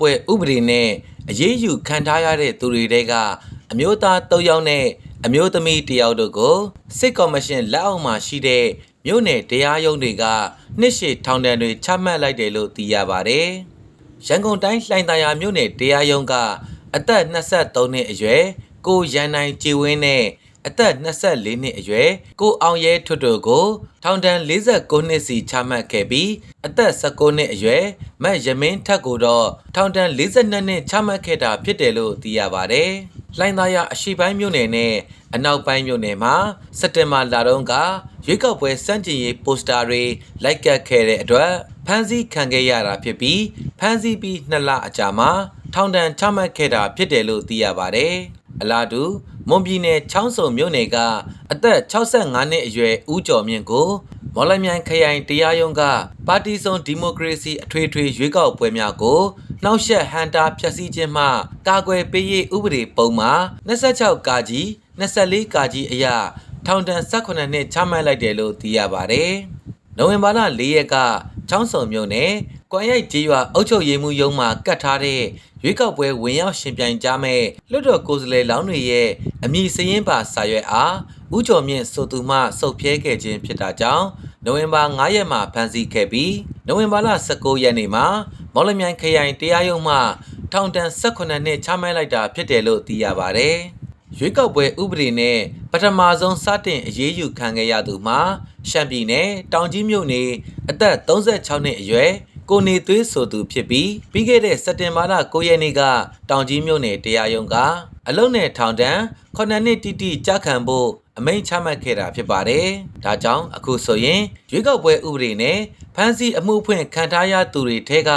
ပွဲဥပဒေနဲ့အရေးယူခံထားရတဲ့သူတွေတဲကအမျိုးသား၃ယောက်နဲ့အမျိုးသမီး၁ယောက်တို့ကိုစစ်ကော်မရှင်လက်အောက်မှာရှိတဲ့မြို့နယ်တရားရုံးတွေကနှစ်ရှည်ထောင်ဒဏ်တွေချမှတ်လိုက်တယ်လို့သိရပါတယ်။ရန်ကုန်တိုင်းလှိုင်သာယာမြို့နယ်တရားရုံးကအသက်23နှစ်အရွယ်ကိုရန်နိုင်ကြည်ဝင်းနဲ့ အသက်24နှစ်အရွယ်ကိုအောင်ရဲထွတ်တို့ကိုထောင်ဒဏ်49နှစ်စီချမှတ်ခဲ့ပြီးအသက်19နှစ်အရွယ်မတ်ရမင်းထက်ကိုတော့ထောင်ဒဏ်42နှစ်ချမှတ်ခဲ့တာဖြစ်တယ်လို့သိရပါတယ်။လှိုင်သာယာအရှိပိုင်းမြို့နယ်နဲ့အနောက်ပိုင်းမြို့နယ်မှာစက်တင်ဘာလတုန်းကရွေးကောက်ပွဲစန့်ကျင်ရေးပိုစတာတွေလိုက်ကတ်ခဲ့တဲ့အတွက်ဖမ်းဆီးခံခဲ့ရတာဖြစ်ပြီးဖမ်းဆီးပြီးနှစ်လအကြာမှာထောင်ဒဏ်ချမှတ်ခဲ့တာဖြစ်တယ်လို့သိရပါတယ်။အလားတူ မွန်ပြည်နယ်ချောင်းစုံမြို့နယ်ကအသက်65နှစ်အရွယ်ဦးကျော်မြင့်ကိုမော်လမြိုင်ခရိုင်တရားရုံးကပါတီစုံဒီမိုကရေစီအထွေထွေရွေးကောက်ပွဲများကိုနှောက်ယှက်ဟန်တာဖျက်ဆီးခြင်းမှကာကွယ်ပေးရေးဥပဒေပုံမှာ26ကာကြီး24ကာကြီးအရထောင်ဒဏ်18နှစ်ချမှတ်လိုက်တယ်လို့သိရပါတယ်။နိုဝင်ဘာလ4ရက်ကချောင်းစုံမြို့နယ် ကွမ်ရိုက်ကြီးရွာအုပ်ချုပ်ရေးမှူးရုံးမှာကတ်ထားတဲ့ရွေးကောက်ပွဲဝင်ရောက်ရှင်ပြိုင်ကြမဲ့လွတ်တော်ကိုယ်စားလှယ်လောင်းတွေရဲ့အမည်စရင်းပါစာရွက်အားဦးကျော်မြင့်ဆိုသူမှစုပ်ဖြဲခဲ့ခြင်းဖြစ်တာကြောင့်နိုဝင်ဘာ9ရက်မှာဖမ်းဆီးခဲ့ပြီးနိုဝင်ဘာလ19ရက်နေ့မှာမော်လမြိုင်ခရိုင်တရားရုံးမှထောင်ဒဏ်18နှစ်ချမှတ်လိုက်တာဖြစ်တယ်လို့သိရပါတယ်။ရွေးကောက်ပွဲဥပဒေနဲ့ပထမဆုံးစတင်အရေးယူခံခဲ့ရသူမှာရှမ်းပြည်နယ်တောင်ကြီးမြို့နယ်အသက်36နှစ်အရွယ် ကိုနေသွေးဆိုသူဖြစ်ပြီးပြီးခဲ့တဲ့စက်တင်ဘာလ9ရက်နေ့ကတောင်ကြီးမြို့နယ်တရားရုံးကအလုံးနဲ့ထောင်ဒဏ်9နှစ်တိတိကြခံဖို့အမိန့်ချမှတ်ခဲ့တာဖြစ်ပါတယ်။ဒါကြောင့်အခုဆိုရင်ရွေးကောက်ပွဲဥပဒေနဲ့ဖမ်းဆီးအမှုဖွင့်ခံထားရသူတွေထဲက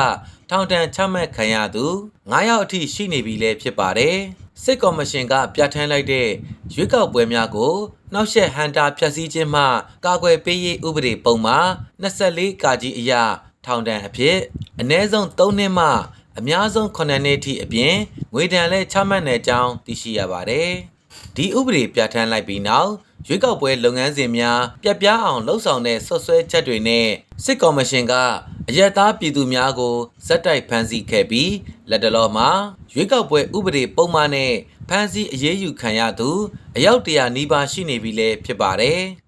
ထောင်ဒဏ်ချမှတ်ခံရသူ9ယောက်အထိရှိနေပြီလည်းဖြစ်ပါတယ်။စစ်ကော်မရှင်ကပြဋ္ဌာန်းလိုက်တဲ့ရွေးကောက်ပွဲများကိုနှောက်ယှက်ဟန်တာဖျက်ဆီးခြင်းမှကာကွယ်ပေးရေးဥပဒေပုံမှာ24ကာကြီးအရာ ထောင်ဒဏ်အဖြစ်အ ਨੇ ဆုံး3နှစ်မှအများဆုံး9နှစ်ထိအပြင်ငွေဒဏ်လည်းချမှတ်နေကြောင်းသိရှိရပါတယ်။ဒီဥပဒေပြဋ္ဌာန်းလိုက်ပြီးနောက်ရွေးကောက်ပွဲလုပ်ငန်းစဉ်များပြတ်ပြားအောင်လှုပ်ဆောင်တဲ့ဆွတ်ဆွဲချက်တွေနဲ့စစ်ကော်မရှင်ကအယက်သားပြည်သူများကိုဇက်တိုက်ဖမ်းဆီးခဲ့ပြီးလက်တလောမှာရွေးကောက်ပွဲဥပဒေပုံမှန်နဲ့ဖမ်းဆီးအရေးယူခံရသူအယောက်တရာနီးပါးရှိနေပြီလည်းဖြစ်ပါတယ်။